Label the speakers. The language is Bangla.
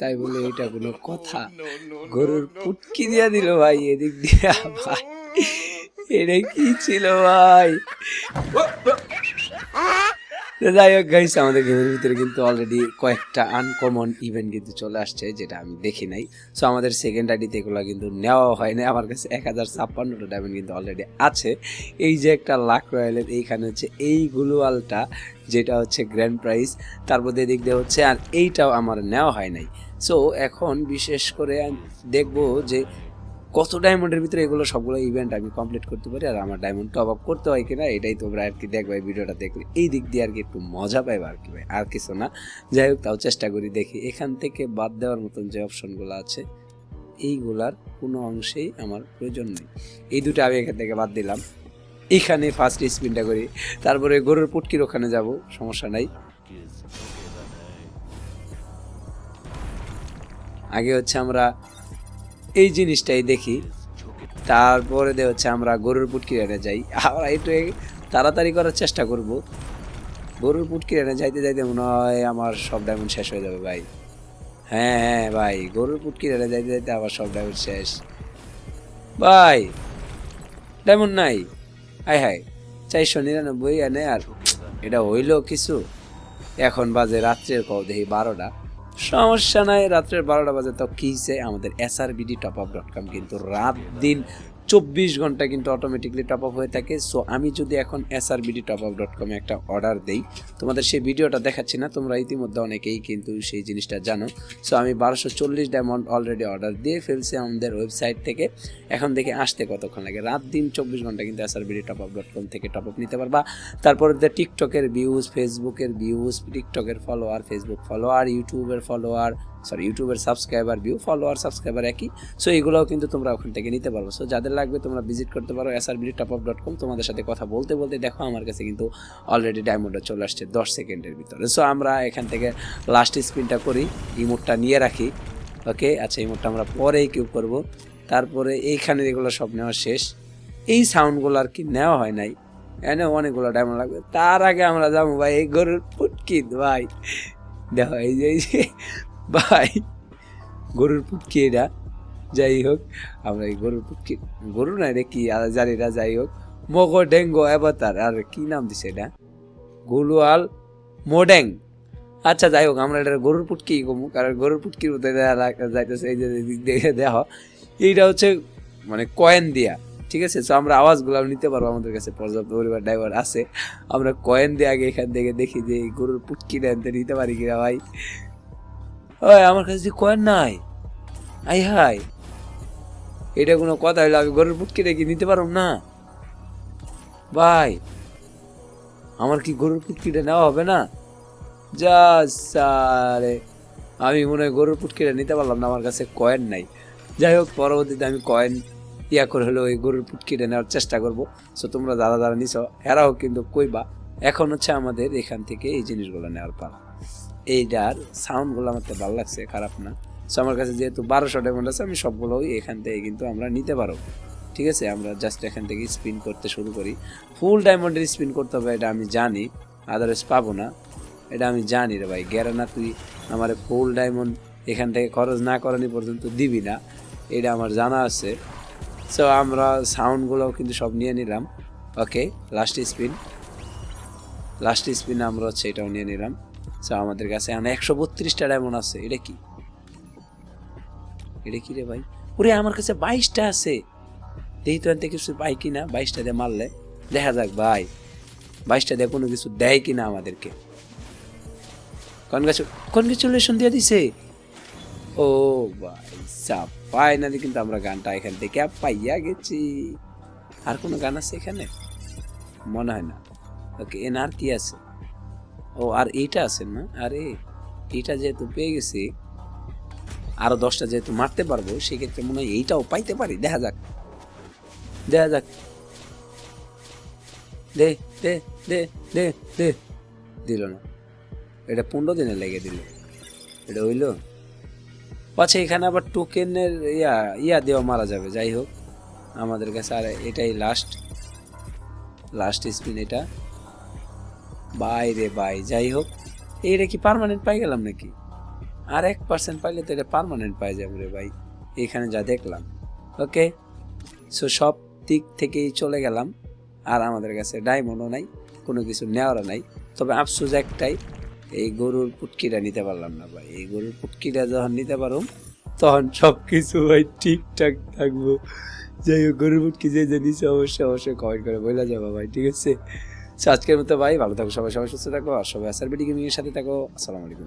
Speaker 1: তাই বলে এটা কোনো কথা গরুর পুটকি দিয়া দিল ভাই এদিক দিয়া ভাই এটা কি ছিল ভাই যাই হোক গাইস আমাদের গেমের ভিতরে কিন্তু অলরেডি কয়েকটা আনকমন ইভেন্ট কিন্তু চলে আসছে, যেটা আমি দেখি নাই। সো আমাদের সেকেন্ড আইডিতে এগুলো কিন্তু নেওয়া হয় না আমার কাছে এক হাজার ছাপ্পান্নটা ডায়মন্ড কিন্তু অলরেডি আছে। এই যে একটা লাখ রয়্যালের এইখানে হচ্ছে এই গ্লুয়ালটা যেটা হচ্ছে গ্র্যান্ড প্রাইজ তার মধ্যে দিক দিয়ে হচ্ছে, আর এইটাও আমার নেওয়া হয় নাই। সো এখন বিশেষ করে দেখব যে কত ডায়মন্ডের ভিতরে এগুলো সবগুলো ইভেন্ট আমি কমপ্লিট করতে পারি আর আমার ডায়মন্ড টপ আপ করতে হয় কিনা, এটাই তোমরা আর কি দেখবে, ভিডিওটা দেখলে। এই দিক দিয়ে আর কি একটু মজা পাইবে আর কি ভাই, আর কিছু না। যাই হোক, তাও চেষ্টা করি দেখি। এখান থেকে বাদ দেওয়ার মতন যে অপশনগুলো আছে, এইগুলার কোনো অংশেই আমার প্রয়োজন নেই। এই দুটো আমি এখান থেকে বাদ দিলাম। এখানে ফার্স্ট স্পিনটা করি। তারপরে গরুর পুটকির ওখানে যাব, সমস্যা নাই। আগে হচ্ছে আমরা এই জিনিসটাই দেখি। তারপরে দিয়ে হচ্ছে আমরা গরুর পুটকি রেনে যাই। আমরা একটু তাড়াতাড়ি করার চেষ্টা করব। গরুর পুটকি রেনে যাইতে যাইতে মনে হয় আমার সব ডায়মন্ড শেষ হয়ে যাবে ভাই। হ্যাঁ হ্যাঁ ভাই, গরুর পুটকি রেনে যাইতে যাইতে আবার সব ডায়মন্ড শেষ। ভাই ডায়মন্ড নাই। হাই হাই চারশো নিরানব্বই এনে আর এটা হইল কিছু? এখন বাজে রাত্রের কও দেখি বারোটা। সমস্যা নাই, রাত্রের বারোটা বাজে, তো কী আমাদের S R BD top up dot com কিন্তু রাত দিন চব্বিশ ঘণ্টা কিন্তু অটোমেটিকলি টপ আপ হয়ে থাকে। সো আমি যদি এখন S R BD top up dot কমে একটা অর্ডার দেই, তোমাদের সেই ভিডিওটা দেখাচ্ছি না, তোমরা ইতিমধ্যে অনেকেই কিন্তু সেই জিনিসটা জানো। সো আমি বারোশো চল্লিশ ডায়মন্ড অলরেডি অর্ডার দিয়ে ফেলছি আমাদের ওয়েবসাইট থেকে। এখন দেখে আসতে কতক্ষণ লাগে। রাত দিন চব্বিশ ঘণ্টা কিন্তু S R BD top up dot com থেকে টপ আপ নিতে পারবা। তারপর টিকটকের ভিউজ ফেসবুকের ভিউজ টিকটকের ফলোয়ার ফেসবুক ফলোয়ার ইউটিউবের ফলোয়ার সরি ইউটিউবের সাবস্ক্রাইবার ভিউ ফলোয়ার সাবস্ক্রাইবার একই। সো এগুলোও কিন্তু তোমরা ওখান থেকে নিতে পারব। সো যাদের লাগবে তোমরা ভিজিট করতে পারো S R top dot com তোমাদের সাথে কথা বলতে বলতে দেখো আমার কাছে কিন্তু অলরেডি ডায়মন্ডটা চলে আসছে দশ সেকেন্ডের ভিতরে। সো আমরা এখান থেকে লাস্ট স্পিনটা করি ইমোটটা নিয়ে রাখি। ওকে আচ্ছা ইমোটটা আমরা পরেই কিউ করব। তারপরে এইখানে এগুলো সব নেওয়া শেষ। এই সাউন্ডগুলো আর কি নেওয়া হয় নাই। এনে অনেকগুলো ডায়মন্ড লাগবে। তার আগে আমরা যাব ভাই, এই গরুর ফুটকিত ভাই। দেখো এই যে ভাই, গরুর পুটকি এটা যাই হোক, আমরা এই গরুর পুটকি গরু না রে কি জানি না, যাই হোক। মগো, ডেঙ্গো, অ্যাভাতার, আর কি নাম দিছে এটা? গুলুয়াল মোডেং। আচ্ছা যাই হোক, আমরা এটা গরুর পুটকি কমু কারণ গরুর পুটকির মধ্যে যাইতেছে এই যে দেখে দেখো। এইটা হচ্ছে মানে কয়েন দিয়া, ঠিক আছে? তো আমরা আওয়াজগুলো নিতে পারব আমাদের কাছে, পর্যাপ্ত পরিমাণ ড্রাইভার আছে। আমরা কয়েন দিয়ে আগে এখান থেকে দেখি যে এই গরুর আনতে নিতে পারি কিনা ভাই। ওই, আমার কাছে কয়েন নাই। আই হাই এটা কোনো কথা হইল আমি গরুর পুটকিটা কি নিতে পারব না। ভাই, আমার কি গরুর পুটকিটা নেওয়া হবে না? যা সারে। আমি মনে হয় গরুর পুটকিটা নিতে পারলাম না, আমার কাছে কয়েন নাই। যাই হোক, পরবর্তীতে আমি কয়েন ইয়া করে হলেও ওই গরুর পুটকিটা নেওয়ার চেষ্টা করব। সো তোমরা যারা যারা নিছো, এরাও কিন্তু কইবা। এখন হচ্ছে আমাদের এখান থেকে এই জিনিসগুলো নেওয়ার পালা। এইটার সাউন্ডগুলো আমার তো ভালো লাগছে, খারাপ না। সো আমার কাছে যেহেতু বারোশো ডায়মন্ড আছে, আমি সবগুলোই এখান থেকে কিন্তু আমরা নিতে পারব। ঠিক আছে? আমরা জাস্ট এখান থেকে স্পিন করতে শুরু করি। ফুল ডায়মন্ডের স্পিন করতে হবে, এটা আমি জানি। আদারওয়াইজ পাবো না। এটা আমি জানি রে ভাই। গ্যারানা তুই আমার ফুল ডায়মন্ড এখান থেকে খরচ না করানি পর্যন্ত দিবি না। এটা আমার জানা আছে। সো আমরা সাউন্ডগুলোও কিন্তু সব নিয়ে নিলাম। Okay last spin last spin আমরা হচ্ছে এটাও নিয়ে নিলাম। আমাদের কাছে এখন একশো বত্রিশটা ডায়মন্ড আছে। এটা কি? এটা কি রে ভাই? ওরে, আমার কাছে বাইশটা আছে। দেখি তো এনতে কিছু পাই কিনা। বাইশটা দিয়ে মারলে। দেখা যাক ভাই। বাইশটা দিয়ে কোনো কিছু দেয় কিনা আমাদেরকে। কনগ্রেচুলেশন দিয়ে দিছে। ও ভাই সাপ ফাইনালি কিন্তু আমরা গানটা এখান থেকে পাইয়া গেছি। আর কোনো গান আছে এখানে? মনে হয় না। ওকে এন আর কি আছে? ও, আর এইটা আছে না? আরে, এইটা যেহেতু পেয়ে গেছি, আরও দশটা যেহেতু মারতে পারব, সেক্ষেত্রে মনে হয় এইটাও পাইতে পারি। দেখা যাক। দেখা যাক। দে দে দে দে দে। দিল না। এটা পনেরো দিনে লেগে দিল। এটা হইল। আচ্ছা এখানে আবার টোকেনের ইয়া ইয়া দেওয়া মারা যাবে। যাই হোক, আমাদের কাছে আর এটাই লাস্ট লাস্ট স্পিন এটা। বাই রে বাই যাই হোক। এইটা কি পার্মানেন্ট পাই গেলাম নাকি? আর এক পার্সেন্ট পাইলে তো এটা পারমানেন্ট পাই যাব রে ভাই। এখানে যা দেখলাম। ওকে সো সব দিক থেকেই চলে গেলাম। আর আমাদের কাছে ডায়মন্ডও নাই, কোনো কিছু নেওয়ারও নাই। তবে আফসোস একটাই, এই গরুর পুটকিটা নিতে পারলাম না ভাই। এই গরুর পুটকিটা যখন নিতে পারো তখন সব কিছু ভাই ঠিকঠাক থাকব। যাই হোক, গরুর পুটকি যে যে নিচে অবশ্যই অবশ্যই কমেন্ট করে বলে যাব ভাই, ঠিক আছে? আজকের মতো ভাই, ভালো থাকো সবাই সবাই সুস্থ থাকো, আর সবাই আসার বিডি গেমিংয়ের সাথে থাকো। আসসালামু আলাইকুম